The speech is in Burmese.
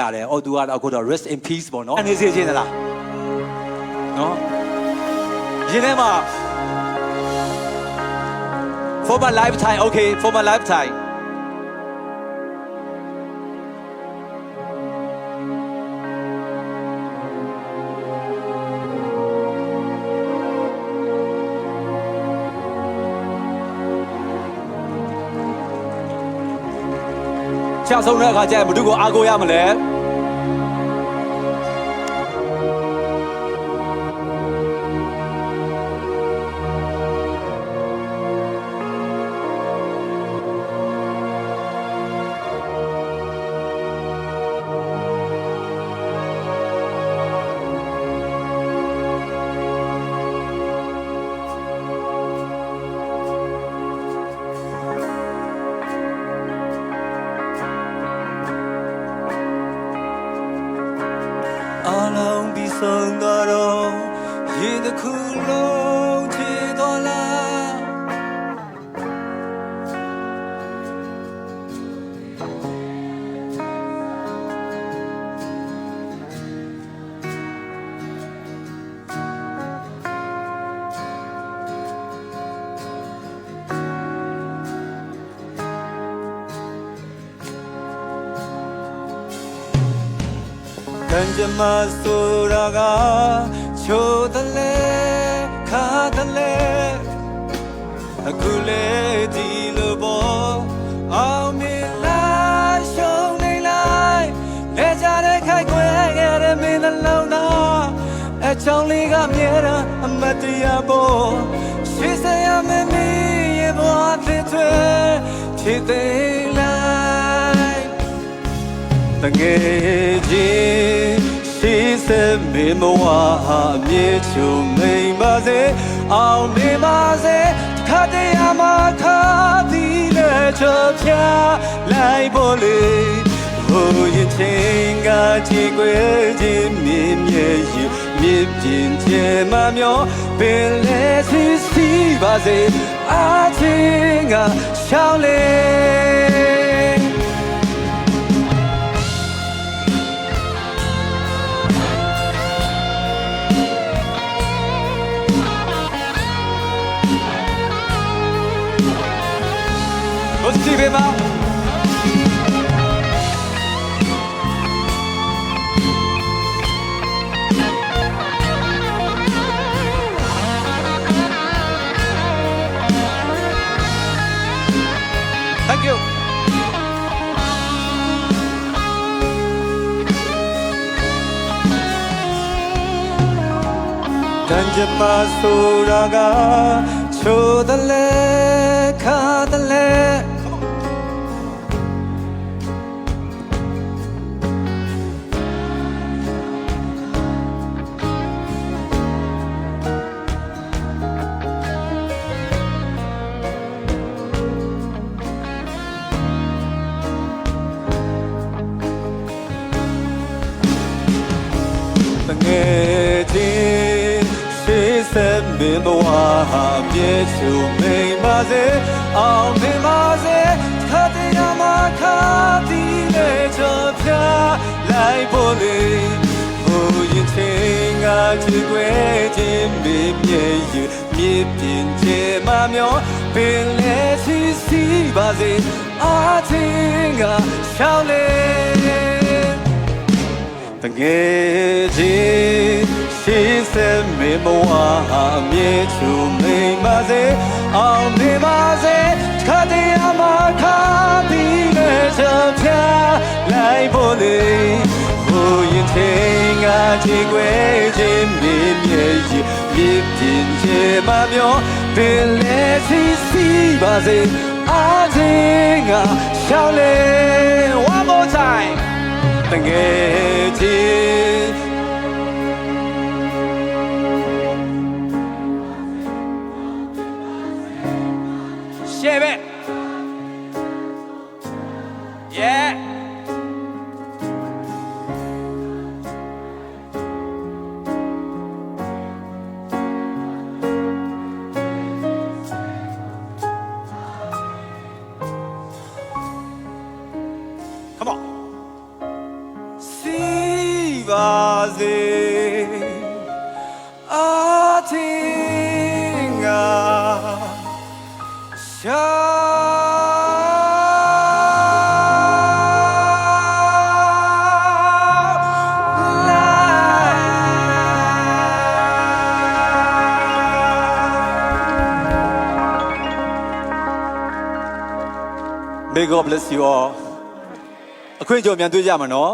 ရတယ်။အော်သူကတော့အခုတော့ rest in peace ပေါ့နော်။အနေစေချင်းသလား။နော်။ရင်းထဲမှာ for my lifetime okay for my lifetime ဆုံးတဲ့အခါကျရင်ဘု து ကိုအားကိုးရမလဲ အလုံးပြီးဆုံးသွားတော့ရေတစ်ခုလုံးချေတော်လာ ကံကြမ္မာဆိုတာကချိုးတယ်လေခါတယ်လေအခုလေဒီလိုပေါ်အောင်မလာရှုံးနေလိုက်လဲကြတဲ့ခိုက်ခွဲခဲ့တဲ့မင်းနှလုံးသားအချောင်းလေးကမြဲတမ်းအမတ်တရားပေါ်ရှိစရာမမီရဲ့ဘဝဖြစ်ထွေဖြစ်သေးလိုက်တငယ်ချ င်းရှိစမေမဝဟာမြေချုံမိန်ပါစေအောင်နေပါစေခတ်တရားမှာခါသည်နဲ့ချပြလိုက်ဖို့လေဟိုရင်ချင်းကချီခွေခြင်းမြင်မြဲယူမြင်ပြင်းချေမမျောပင်လေစီစီပါစေအာချင်းကရှောင်းလေ Thank you. ಗಂಜಪ್ಪ ಸೂಡಗ chodale khadale. ဘဝဟာမြေချုံမိန်ပါစေအောင်မြင်ပါစေခတ်တရားမှာခါသည်နဲ့ချပြလိုက်ဖို့လေဟိုရင်ချင်းကချီခွဲခြင်းမင်းမြေယူမြေပြင်ခြင်းမမျောပင်လေစီစီပါစေအာချင်းကရှောင်းလေတငယ်ချင်း ရှိစဲမေမဝဟာမြေချူမိန်ပါစေအောင်နေပါစေခတ်တရားမှာခါပြီးနဲ့ချပြလိုက်ဖို့လေဟိုရင်ချင်းကချီခွဲခြင်းမြေမြေယူမြေပြင်ချေမမျောပင်လေစီစီပါစေအားချင်းကရှောင်းလေ one more time တငယ် Shave it. Yeah. Come on. See, May God bless you all အခွင့်အကြုံမြန်တွေ့ကြမှာနော်